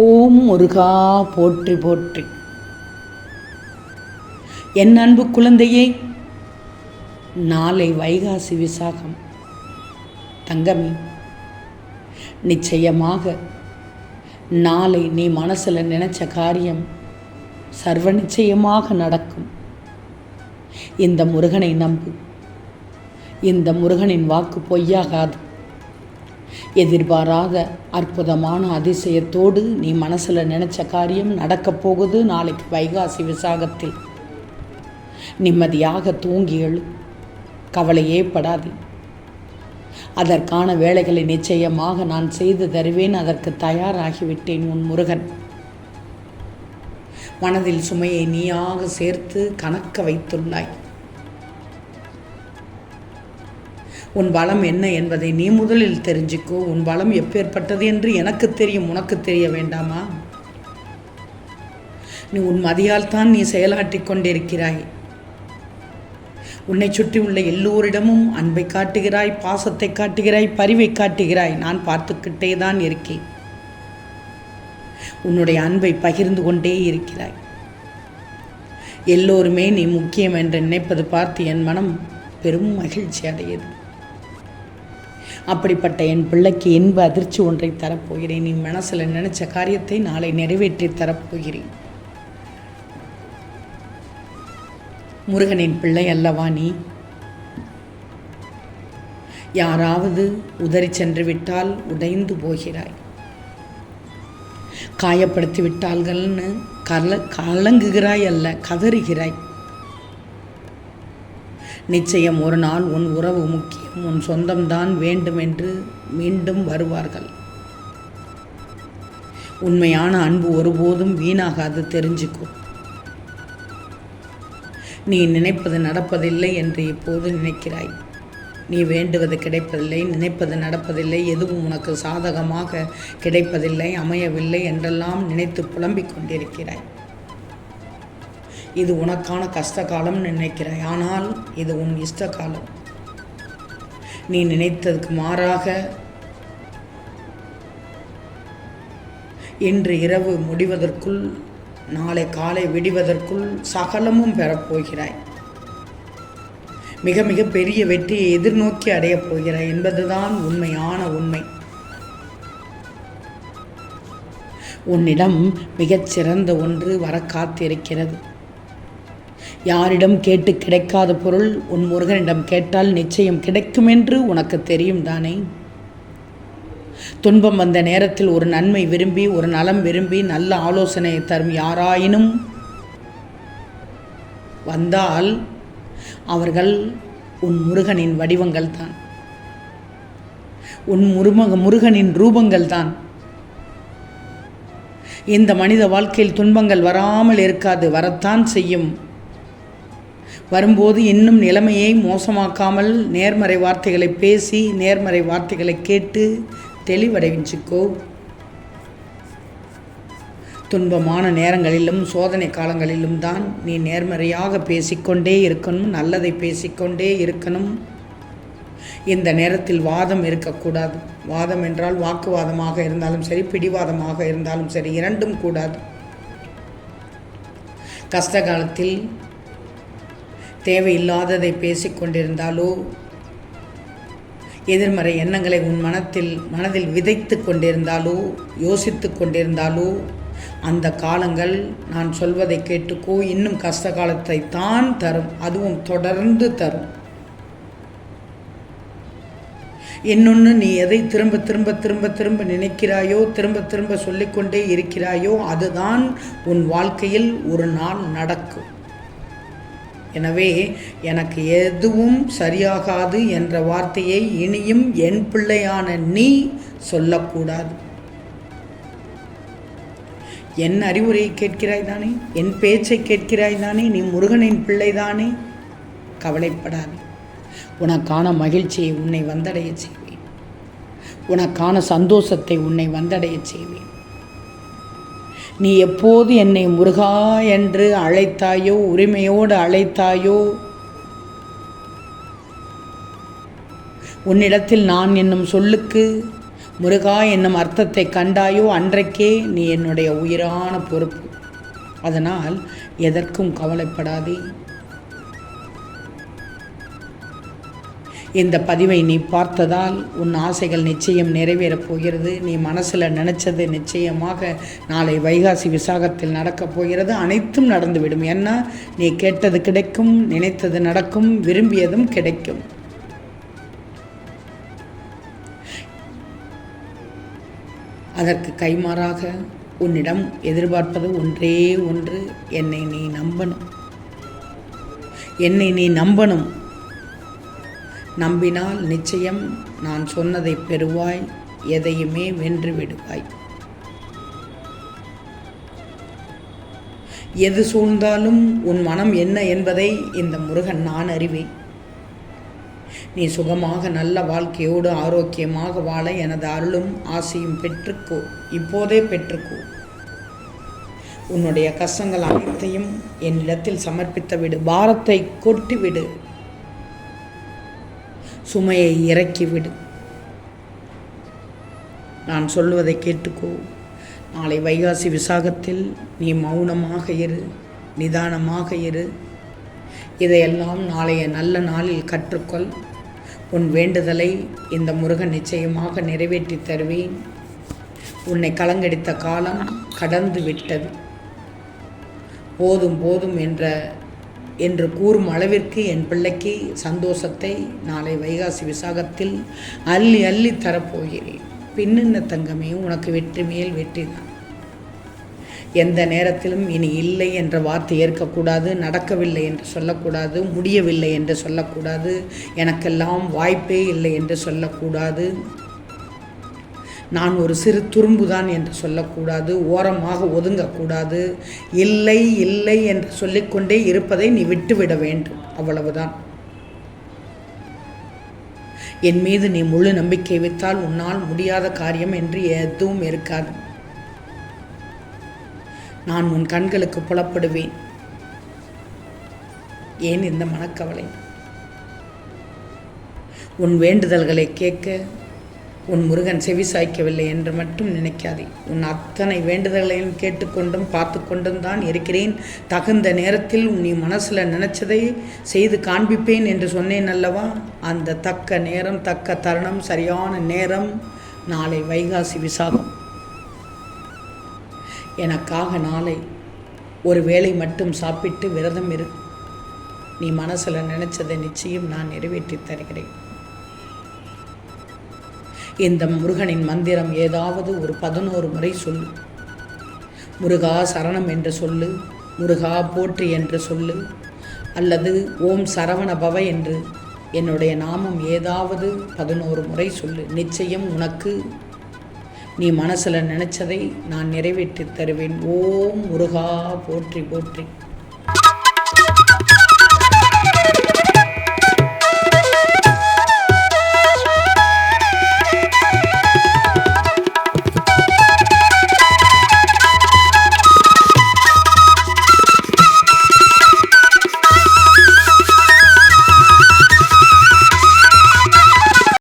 ஓம் முருகா போற்றி போற்றி. என் அன்பு குழந்தையே நாளை வைகாசி விசாகம். தங்கமே நிச்சயமாக நாளை நீ மனசில் நினச்ச காரியம் சர்வ நிச்சயமாக நடக்கும். இந்த முருகனை நம்பு. இந்த முருகனின் வாக்கு பொய்யாகாது. எதிர்பாராத அற்புதமான அதிசயத்தோடு நீ மனசில் நினச்ச காரியம் நடக்கப் போகுது நாளைக்கு வைகாசி விசாகத்தில். நிம்மதியாக தூங்கி எழு. கவலையே படாது. அதற்கான வேலைகளை நிச்சயமாக நான் செய்து தருவேன் அதற்கு தயாராகிவிட்டேன் உன் முருகன். மனதில் சுமையை நீயாக சேர்த்து கணக்க வைத்துள்ளாய். உன் பலம் என்ன என்பதை நீ முதலில் தெரிஞ்சுக்கோ. உன் பலம் எப்பேற்பட்டது என்று எனக்கு தெரியும். உனக்கு தெரிய வேண்டாமா? நீ உன் மதியால் தான் நீ செயலாற்றிக் கொண்டிருக்கிறாய். உன்னை சுற்றி உள்ள எல்லோரிடமும் அன்பை காட்டுகிறாய் பாசத்தை காட்டுகிறாய் பரிவை காட்டுகிறாய். நான் பார்த்துக்கிட்டே தான் இருக்கேன். உன்னுடைய அன்பை பகிர்ந்து கொண்டே இருக்கிறாய். எல்லோருமே நீ முக்கியம் என்று நினைப்பது பார்த்து என் மனம் பெரும் மகிழ்ச்சி அடையது. அப்படிப்பட்ட என் பிள்ளைக்கு இன்ப அதிர்ச்சி ஒன்றை தரப்போகிறேன். நீ மனசில் நினைச்ச காரியத்தை நாளை நிறைவேற்றி தரப்போகிறேன். முருகனின் பிள்ளை அல்லவா நீ? யாராவது உதறி சென்று விட்டால் உடைந்து போகிறாய். காயப்படுத்தி விட்டால்கள்னு கல கலங்குகிறாய் அல்ல கதறுகிறாய். நிச்சயம் ஒரு நாள் உன் உறவு முக்கியம் உன் சொந்தம்தான் வேண்டும் என்று மீண்டும் வருவார்கள். உண்மையான அன்பு ஒருபோதும் வீணாகாது தெரிஞ்சுக்கோ. நீ நினைப்பது நடப்பதில்லை என்று இப்போது நினைக்கிறாய். நீ வேண்டுவது கிடைப்பதில்லை நினைப்பது நடப்பதில்லை எதுவும் உனக்கு சாதகமாக கிடைப்பதில்லை அமையவில்லை என்றெல்லாம் நினைத்து புலம்பிக் கொண்டிருக்கிறாய். இது உனக்கான கஷ்ட காலம்னு நினைக்கிறாய் ஆனால் இது உன் இஷ்ட காலம் நீ நினைத்ததுக்கு மாறாக இன்று இரவு முடிவதற்குள் நாளை காலை விடிவதற்குள் சகலமும் பெறப்போகிறாய். மிக மிக பெரிய வெற்றியை எதிர்நோக்கி அடையப் போகிறாய் என்பதுதான் உண்மையான உண்மை. உன்னிடம் மிகச்சிறந்த ஒன்று வர காத்திருக்கிறது. யாரிடம் கேட்டு கிடைக்காத பொருள் உன் முருகனிடம் கேட்டால் நிச்சயம் கிடைக்கும் என்று உனக்கு தெரியும் தானே? துன்பம் வந்த நேரத்தில் ஒரு நன்மை விரும்பி ஒரு நலம் விரும்பி நல்ல ஆலோசனை தரும் யாராயினும் வந்தால் அவர்கள் உன் முருகனின் வடிவங்கள் தான். உன் முருமக முருகனின் ரூபங்கள் தான். இந்த மனித வாழ்க்கையில் துன்பங்கள் வராமல் இருக்காது வரத்தான் செய்யும். வரும்போது இன்னும் நிலைமையை மோசமாக்காமல் நேர்மறை வார்த்தைகளை பேசி நேர்மறை வார்த்தைகளை கேட்டு தெளிவடைவிச்சுக்கோ துன்பமான நேரங்களிலும் சோதனை காலங்களிலும் தான் நீ நேர்மறையாக பேசிக்கொண்டே இருக்கணும் நல்லதை பேசிக்கொண்டே இருக்கணும். இந்த நேரத்தில் வாதம் இருக்கக்கூடாது. வாதம் என்றால் வாக்குவாதமாக இருந்தாலும் சரி பிடிவாதமாக இருந்தாலும் சரி இரண்டும் கூடாது. கஷ்ட காலத்தில் தேவையில்லாததை பேசிக்கொண்டிருந்தாலோ? எதிர்மறை எண்ணங்களை உன் மனத்தில் மனதில் விதைத்து கொண்டிருந்தாலோ? யோசித்து கொண்டிருந்தாலோ? அந்த காலங்கள் நான் சொல்வதை கேட்டுக்கோ இன்னும் கஷ்ட காலத்தை தான் தரும் அதுவும் தொடர்ந்து தரும். இன்னொன்று நீ எதை திரும்ப திரும்ப திரும்ப திரும்ப நினைக்கிறாயோ திரும்ப திரும்ப சொல்லிக்கொண்டே இருக்கிறாயோ அதுதான் உன் வாழ்க்கையில் ஒரு நாள் நடக்கும். எனவே எனக்கு எதுவும் சரியாகாது என்ற வார்த்தையை இனியும் என் பிள்ளையான நீ சொல்லக்கூடாது. என் அறிவுரையை கேட்கிறாய் தானே? என் பேச்சை கேட்கிறாய் தானே? நீ முருகனின் பிள்ளைதானே கவலைப்படாதே. உனக்கான மகிழ்ச்சியை உன்னை வந்தடைய செய்வேன். உனக்கான சந்தோஷத்தை உன்னை வந்தடைய செய்வேன். நீ எப்போது என்னை முருகா என்று அழைத்தாயோ உரிமையோடு அழைத்தாயோ? உன்னிடத்தில் நான் என்னும் சொல்லுக்கு முருகா என்னும் அர்த்தத்தை கண்டாயோ? அன்றைக்கே நீ என்னுடைய உயிரான பொறுப்பு. அதனால் எதற்கும் கவலைப்படாதே. இந்த பதிவை நீ பார்த்ததால் உன் ஆசைகள் நிச்சயம் நிறைவேறப் போகிறது. நீ மனசில் நினச்சது நிச்சயமாக நாளை வைகாசி விசாகத்தில் நடக்கப் போகிறது. அனைத்தும் நடந்துவிடும். ஏன்னா நீ கேட்டது கிடைக்கும் நினைத்தது நடக்கும் விரும்பியதும் கிடைக்கும். அதற்கு கைமாறாக உன்னிடம் எதிர்பார்ப்பது ஒன்றே ஒன்று. என்னை நீ நம்பணும். என்னை நீ நம்பணும். நம்பினால் நிச்சயம் நான் சொன்னதை பெறுவாய் எதையுமே வென்று விடுவாய் எது சூழ்ந்தாலும் உன் மனம் என்ன என்பதை இந்த முருகன் நான் அறிவேன். நீ சுகமாக நல்ல வாழ்க்கையோடு ஆரோக்கியமாக வாழ எனது அருளும் ஆசையும் பெற்றுக்கோ இப்போதே பெற்றுக்கோ. உன்னுடைய கஷ்டங்கள் அனைத்தையும் என்னிடத்தில் சமர்ப்பித்து விடு பாரத்தை கொட்டி விடு சுமையை இறக்கிவிடு. நான் சொல்வதை கேட்டுக்கோ. நாளை வைகாசி விசாகத்தில் நீ மௌனமாக இரு நிதானமாக இரு. இதையெல்லாம் நாளைய நல்ல நாளில் கற்றுக்கொள். உன் வேண்டுதலை இந்த முருகன் நிச்சயமாக நிறைவேற்றி தருவேன். உன்னை கலங்கடித்த காலம் கடந்து விட்டது. போதும் போதும் என்ற என்று கூறும் அளவிற்கு என் பிள்ளைக்கு சந்தோஷத்தை நாளை வைகாசி விசாகத்தில் அள்ளி அள்ளி தரப்போகிறேன். பின்னின்ன தங்கமே உனக்கு வெற்றி மேல் வெற்றி தான். எந்த நேரத்திலும் இனி இல்லை என்ற வார்த்தை ஏற்கக்கூடாது நடக்கவில்லை என்று சொல்லக்கூடாது முடியவில்லை என்று சொல்லக்கூடாது எனக்கெல்லாம் வாய்ப்பே இல்லை என்று சொல்லக்கூடாது. நான் ஒரு சிறு துரும்புதான் என்று சொல்லக்கூடாது ஓரமாக ஒதுங்கக்கூடாது. இல்லை இல்லை என்று சொல்லிக்கொண்டே இருப்பதை நீ விட்டுவிட வேண்டும். அவ்வளவுதான். என் மீது நீ முழு நம்பிக்கை வைத்தால் உன்னால் முடியாத காரியம் என்று எதுவும் இருக்காது. நான் உன் கண்களுக்கு புலப்படுவேன். ஏன் இந்த மனக்கவலை? உன் வேண்டுதல்களை கேட்க உன் முருகன் செவி சாய்க்கவில்லை என்று மட்டும் நினைக்காதே. உன் அத்தனை வேண்டுதல்களையும் கேட்டுக்கொண்டும் பார்த்து கொண்டும் தான் இருக்கிறேன். தகுந்த நேரத்தில் நீ மனசில் நினச்சதை செய்து காண்பிப்பேன் என்று சொன்னேன் அல்லவா? அந்த தக்க நேரம் தக்க தருணம் சரியான நேரம் நாளை வைகாசி விசாகம். எனக்காக நாளை ஒரு வேளை மட்டும் சாப்பிட்டு விரதம் இரு. நீ மனசில் நினச்சதை நிச்சயம் நான் நிறைவேற்றி தருகிறேன். இந்த முருகனின் மந்திரம் ஏதாவது ஒரு பதினோரு முறை சொல்லு. முருகா சரணம் என்று சொல்லு முருகா போற்றி என்று சொல்லு அல்லது ஓம் சரவண பவ என்று என்னுடைய நாமம் ஏதாவது பதினோரு முறை சொல்லு. நிச்சயம் உனக்கு நீ மனசில் நினச்சதை நான் நிறைவேற்றி தருவேன். ஓம் முருகா போற்றி போற்றி.